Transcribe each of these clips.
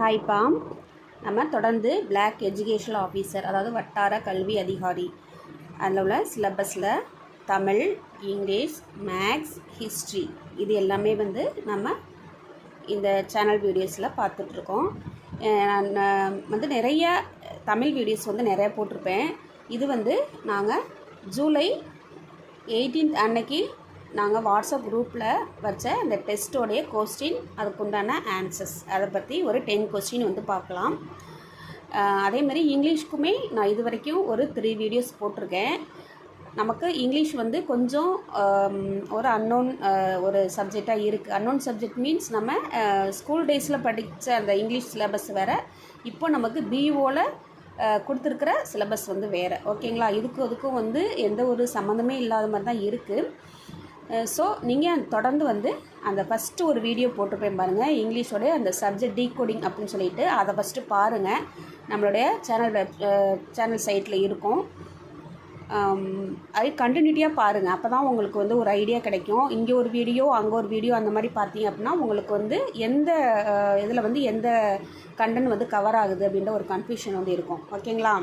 Hi bomb நம்ம தொடர்ந்து black educational officer அதாவது வட்டார கல்வி அதிகாரி. அதில் உள்ள சிலபஸில் தமிழ் இங்கிலீஷ் மேக்ஸ் ஹிஸ்ட்ரி இது எல்லாமே வந்து நம்ம இந்த சேனல் வீடியோஸில் பார்த்துட்ருக்கோம். நான் வந்து நிறைய தமிழ் வீடியோஸ் வந்து நிறைய போட்டிருப்பேன். இது வந்து நாங்கள் ஜூலை எயிட்டீன்த் அன்னைக்கு நாங்கள் வாட்ஸ்அப் குரூப்பில் வச்ச அந்த டெஸ்ட்டோடைய கொஸ்டின் அதுக்குண்டான ஆன்சர்ஸ். அதை பற்றி ஒரு டென் கொஸ்டின் வந்து பார்க்கலாம். அதே மாதிரி இங்கிலீஷ்க்குமே நான் இது வரைக்கும் ஒரு த்ரீ வீடியோஸ் போட்டிருக்கேன். நமக்கு இங்கிலீஷ் வந்து கொஞ்சம் ஒரு அன்னோன் ஒரு சப்ஜெக்டாக இருக்குது அன்னோன் சப்ஜெக்ட் மீன்ஸ் நம்ம ஸ்கூல் டேஸில் படித்த அந்த இங்கிலீஷ் சிலபஸ் வேறு. இப்போ நமக்கு பிஓவில் கொடுத்துருக்குற சிலபஸ் வந்து வேறு. ஓகேங்களா இதுக்கும் அதுக்கும் வந்து எந்த ஒரு சம்மந்தமே இல்லாத மாதிரி தான் இருக்குது ஸோ நீங்கள் தொடர்ந்து வந்து அந்த ஃபஸ்ட்டு ஒரு வீடியோ போட்டிருப்பேன் பாருங்கள் இங்கிலீஷோடைய அந்த சப்ஜெக்ட் டீகோடிங் அப்படின்னு சொல்லிட்டு அதை ஃபஸ்ட்டு பாருங்கள் நம்மளுடைய சேனல் சேனல் சைட்டில் இருக்கும். அது கண்டினியூட்டியாக பாருங்கள் அப்போ தான் உங்களுக்கு வந்து ஒரு ஐடியா கிடைக்கும். இங்கே ஒரு வீடியோ அங்கே ஒரு வீடியோ அந்த மாதிரி பார்த்தீங்க அப்படின்னா உங்களுக்கு வந்து எந்த இதில் வந்து எந்த கண்டென்ட் வந்து கவர் ஆகுது அப்படின்ற ஒரு கன்ஃபியூஷன் வந்து இருக்கும். ஓகேங்களா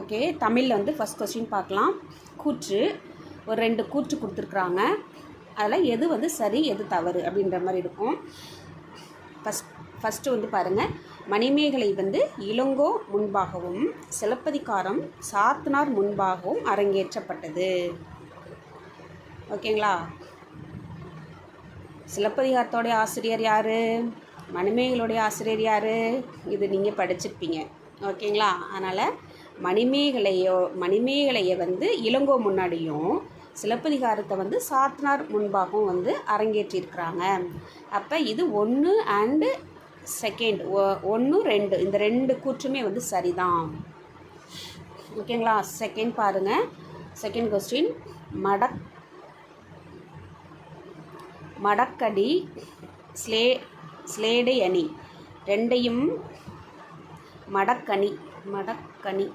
ஓகே தமிழில் வந்து ஃபஸ்ட் கொஸ்டின் பார்க்கலாம். கூற்று. ஒரு ரெண்டு கூற்று கொடுத்துருக்குறாங்க. அதில் எது வந்து சரி எது தவறு அப்படின்ற மாதிரி இருக்கும். ஃபஸ்ட் ஃபஸ்ட்டு வந்து பாருங்கள் மணிமேகலை வந்து இளங்கோ முன்பாகவும் சிலப்பதிகாரம் சாத்தனார் முன்பாகவும் அரங்கேற்றப்பட்டது. ஓகேங்களா? சிலப்பதிகாரத்தோடைய ஆசிரியர் யார்? மணிமேகலோடைய ஆசிரியர் யார்? இது நீங்கள் படிச்சிருப்பீங்க. ஓகேங்களா? அதனால் மணிமேகலையோ மணிமேகலையை வந்து இளங்கோ முன்னாடியும் சிலப்பதிகாரத்தை வந்து சாத்தனார் முன்பாகவும் வந்து அரங்கேற்றியிருக்கிறாங்க. அப்போ இது ஒன்று அண்டு செகண்ட் ஒன்று ரெண்டு. இந்த ரெண்டு கூற்றுமே வந்து சரிதான். ஓகேங்களா செகண்ட் பாருங்கள் செகண்ட் கொஸ்டின் மடக் மடக்கடி ஸ்லே ஸ்லேடை அணி. ரெண்டையும் மடக்கணி மடக்கணி.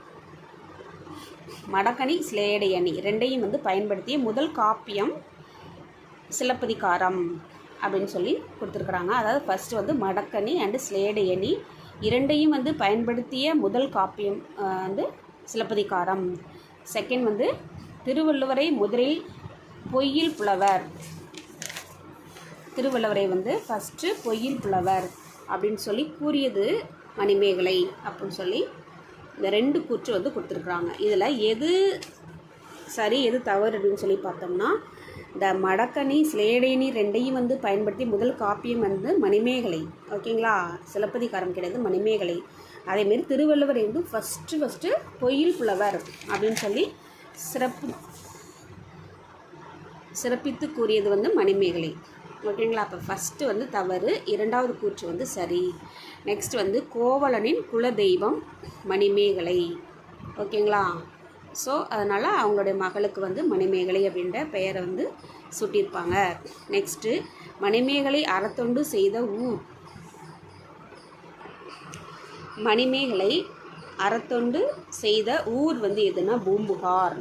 மடக்கணி ஸ்லேடை அணி ரெண்டையும் வந்து பயன்படுத்திய முதல் காப்பியம் சிலப்பதிகாரம் அப்படின்னு சொல்லி கொடுத்துருக்குறாங்க. அதாவது ஃபஸ்ட்டு வந்து மடக்கணி அண்டு ஸ்லேடை அணி இரண்டையும் வந்து பயன்படுத்திய முதல் காப்பியம் வந்து சிலப்பதிகாரம். செகண்ட் வந்து திருவள்ளுவரை முதலில் பொய்யில் புலவர். திருவள்ளுவரை வந்து ஃபஸ்ட்டு பொய்யில் புலவர் அப்படின்னு சொல்லி கூறியது மணிமேகலை அப்படின்னு சொல்லி இந்த ரெண்டு கூற்று வந்து கொடுத்துருக்குறாங்க. இதில் எது சரி எது தவறு அப்படின்னு சொல்லி பார்த்தோம்னா இந்த மடக்கணி சிலேடேனி ரெண்டையும் வந்து பயன்படுத்தி முதல் காப்பியம் வந்து மணிமேகலை. ஓகேங்களா? சிலப்பதிகாரம் கிடையாது மணிமேகலை. அதேமாரி திருவள்ளுவர் வந்து ஃபஸ்ட்டு ஃபஸ்ட்டு பொயில் புலவர் அப்படின்னு சொல்லி சிறப்பு சிறப்பித்து கூறியது வந்து மணிமேகலை. ஓகேங்களா? அப்போ ஃபஸ்ட்டு வந்து தவறு இரண்டாவது கூற்று வந்து சரி. நெக்ஸ்ட் வந்து கோவலனின் குலதெய்வம் மணிமேகலை. ஓகேங்களா? ஸோ அதனால் அவங்களுடைய மகளுக்கு வந்து மணிமேகலை அப்படின்ற பெயரை வந்து சுட்டியிருப்பாங்க. நெக்ஸ்ட்டு மணிமேகலை அறத்தொண்டு செய்த ஊர். மணிமேகலை அறத்தொண்டு செய்த ஊர் வந்து எதுனா பூம்புகார்.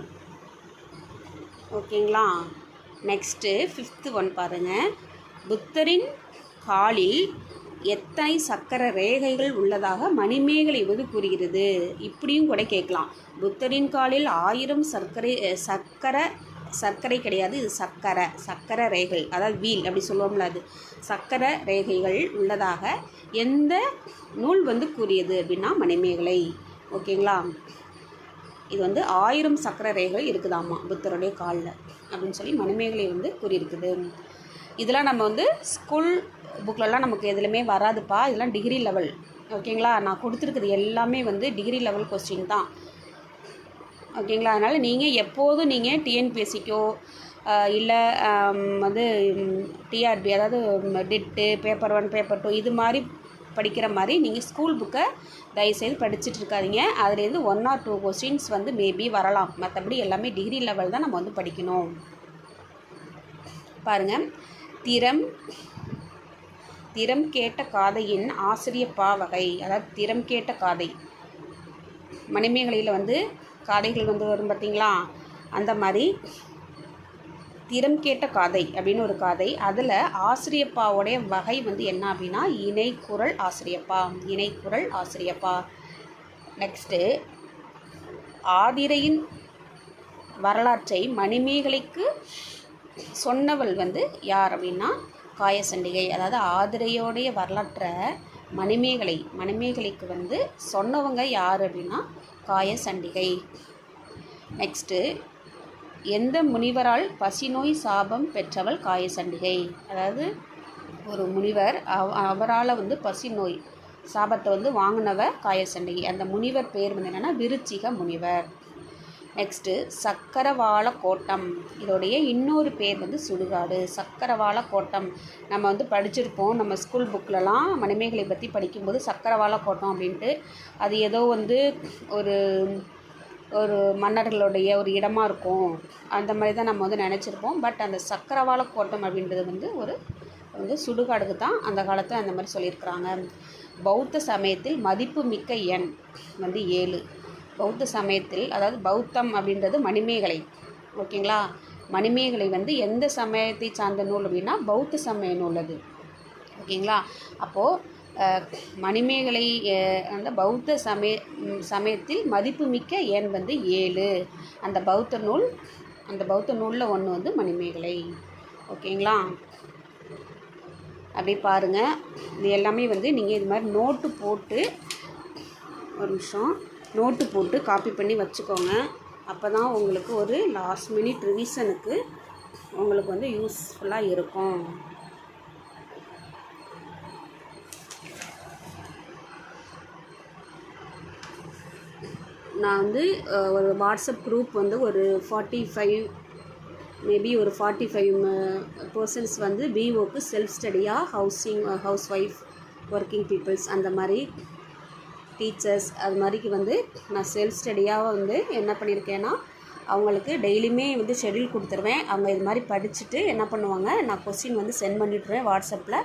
ஓகேங்களா? நெக்ஸ்ட்டு ஃபிஃப்த்து ஒன் பாருங்கள் புத்தரின் காலில் எத்தனை சக்கர ரேகைகள் உள்ளதாக மணிமேகலை வந்து கூறுகிறது. இப்படியும் கூட கேட்கலாம். புத்தரின் காலில் ஆயிரம் சர்க்கரை அஹ், சக்கர சர்க்கரை கிடையாது. இது சக்கரை சக்கர ரேகை அதாவது வீல் அப்படி சொல்லுவோம்ல அது. சக்கர ரேகைகள் உள்ளதாக எந்த நூல் வந்து கூறியது அப்படின்னா மணிமேகலை. ஓகேங்களா? இது வந்து ஆயிரம் சக்கர ரேகைகள் இருக்குதாம்மா புத்தருடைய காலில் அப்படின்னு சொல்லி மணிமேகலை வந்து கூறியிருக்குது. இதெல்லாம் நம்ம வந்து ஸ்கூல் புக்லலாம் நமக்கு எதுலையுமே வராதுப்பா. இதெல்லாம் டிகிரி லெவல் ஓகேங்களா நான் கொடுத்துருக்குறது எல்லாமே வந்து டிகிரி லெவல் கொஸ்டின் தான். ஓகேங்களா அதனால் நீங்கள் எப்போதும் நீங்கள் டிஎன்பிஎஸ்சிக்கோ இல்லை வந்து டிஆர்பி அதாவது டிட்டு பேப்பர் ஒன் பேப்பர் டூ இது மாதிரி படிக்கிற மாதிரி நீங்கள் ஸ்கூல் புக்கை தயவுசெய்து படிச்சுட்டு இருக்காதீங்க. அதுலேருந்து ஒன் ஆர் டூ கொஸ்டின்ஸ் வந்து மேபி வரலாம். மற்றபடி எல்லாமே டிகிரி லெவல் தான் நம்ம வந்து படிக்கணும். பாருங்கள் திறம் திறம் கேட்ட காதையின் ஆசிரிய பாவகை அதாவது திறம் கேட்ட காதை. மணிமேகலையில் வந்து காதைகள் வந்து வரும் பார்த்தீங்களா? அந்த மாதிரி திறம் கேட்ட காதை அப்படின்னு ஒரு காதை. அதில் ஆசிரியப்பாவுடைய வகை வந்து என்ன அப்படின்னா இணைக்குரல் ஆசிரியப்பா இணைக்குரல் ஆசிரியப்பா. நெக்ஸ்ட்டு ஆதிரையின் வரலாற்றை மணிமேகலைக்கு சொன்னவள் வந்து யார் அப்படின்னா காயசண்டிகை. அதாவது ஆதிரையோடைய வரலாற்றை மணிமேகலை மணிமேகலைக்கு வந்து சொன்னவங்க யார் அப்படின்னா காயசண்டிகை. நெக்ஸ்ட்டு எந்த முனிவரால் பசிநோய் சாபம் பெற்றவள் காயசண்டிகை? அதாவது ஒரு முனிவர் அவ அவரால் வந்து பசி நோய் சாபத்தை வந்து வாங்கினவ காயசண்டிகை. அந்த முனிவர் பேர் வந்து என்னென்னா விருச்சிக முனிவர். நெக்ஸ்ட்டு சக்கரவாள கோட்டம். இதோடைய இன்னொரு பேர் வந்து சுடுகாடு. சக்கரவாள கோட்டம். நம்ம வந்து படிச்சிருப்போம். நம்ம ஸ்கூல் புக்கிலலாம் மணிமேகலை பற்றி படிக்கும்போது சக்கரவாள கோட்டம் அப்படின்ட்டு அது ஏதோ வந்து ஒரு ஒரு மன்னர்களுடைய ஒரு இடமாக இருக்கும். அந்த மாதிரி தான் நம்ம வந்து நினச்சிருப்போம். பட் அந்த சக்கரவாள கோட்டம் அப்படின்றது வந்து ஒரு வந்து சுடுகாடுக்கு தான் அந்த காலத்தில் அந்த மாதிரி சொல்லியிருக்கிறாங்க. பௌத்த சமயத்தில் மதிப்பு மிக்க எண் வந்து ஏழு. பௌத்த சமயத்தில் அதாவது பௌத்தம் அப்படின்றது மணிமேகலை. ஓகேங்களா? மணிமேகலை வந்து எந்த சமயத்தை சார்ந்த நூல் அப்படின்னா பௌத்த சமய நூல் அது. ஓகேங்களா? அப்போது மணிமேகலை அந்த பௌத்த சமய சமயத்தில் மதிப்புமிக்க எண் வந்து ஏழு? அந்த பௌத்த நூல் அந்த பௌத்த நூலில் ஒன்று வந்து மணிமேகலை. ஓகேங்களா? அப்படியே பாருங்கள் இது எல்லாமே வந்து நீங்கள் இது மாதிரி நோட்டு போட்டு ஒரு நிமிஷம். நோட்டு போட்டு காப்பி பண்ணி வச்சுக்கோங்க. அப்போ தான் உங்களுக்கு ஒரு லாஸ்ட் மினிட் ரிவிஷனுக்கு உங்களுக்கு வந்து யூஸ்ஃபுல்லாக இருக்கும். நான் வந்து ஒரு வாட்ஸ்அப் குரூப் வந்து ஒரு ஃபார்ட்டி ஃபைவ் மேபி ஒரு ஃபார்ட்டி ஃபைவ் பர்சன்ஸ் வந்து பிஓக்கு self ஸ்டடியாக housing house wife working peoples அந்த மாதிரி டீச்சர்ஸ் அது மாதிரிக்கு வந்து நான் செல்ஃப் ஸ்டடியாக வந்து என்ன பண்ணியிருக்கேன்னா அவங்களுக்கு டெய்லியுமே வந்து ஷெட்யூல் கொடுத்துருவேன். அவங்க இது மாதிரி படிச்சுட்டு என்ன பண்ணுவாங்க நான் கொஸ்டின் வந்து சென்ட் பண்ணிட்டுருவேன் வாட்ஸ்அப்பில்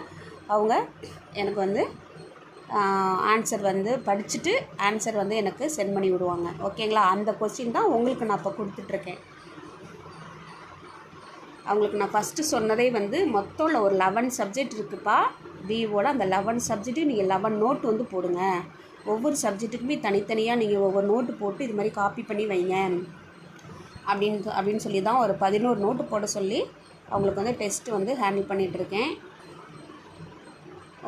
அவங்க எனக்கு வந்து ஆன்சர் வந்து படிச்சுட்டு ஆன்சர் வந்து எனக்கு சென்ட் பண்ணி விடுவாங்க. ஓகேங்களா அந்த கொஸ்டின் தான் உங்களுக்கு நான் இப்போ கொடுத்துட்ருக்கேன். அவங்களுக்கு நான் ஃபஸ்ட்டு சொன்னதே வந்து மொத்தம் ஒரு லெவன் சப்ஜெக்ட் இருக்குப்பா. பிஓட அந்த லெவன் சப்ஜெக்ட்டு நீங்கள் லெவன் நோட் வந்து போடுங்க. ஒவ்வொரு சப்ஜெக்ட்டுக்குமே தனித்தனியாக நீங்கள் ஒவ்வொரு நோட்டு போட்டு இது மாதிரி காப்பி பண்ணி வைங்க. அப்படின்னு அப்படின்னு சொல்லி தான் ஒரு பதினோரு நோட்டு போட சொல்லி அவங்களுக்கு வந்து டெஸ்ட் வந்து ஹேண்டில் பண்ணிகிட்ருக்கேன்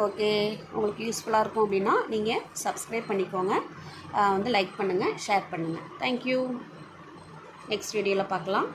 ஓகே உங்களுக்கு யூஸ்ஃபுல்லாக இருக்கும் அப்படின்னா நீங்கள் சப்ஸ்கிரைப் பண்ணிக்கோங்க. வந்து லைக் பண்ணுங்கள் ஷேர் பண்ணுங்கள் தேங்க்யூ நெக்ஸ்ட் வீடியோவில் பார்க்கலாம்.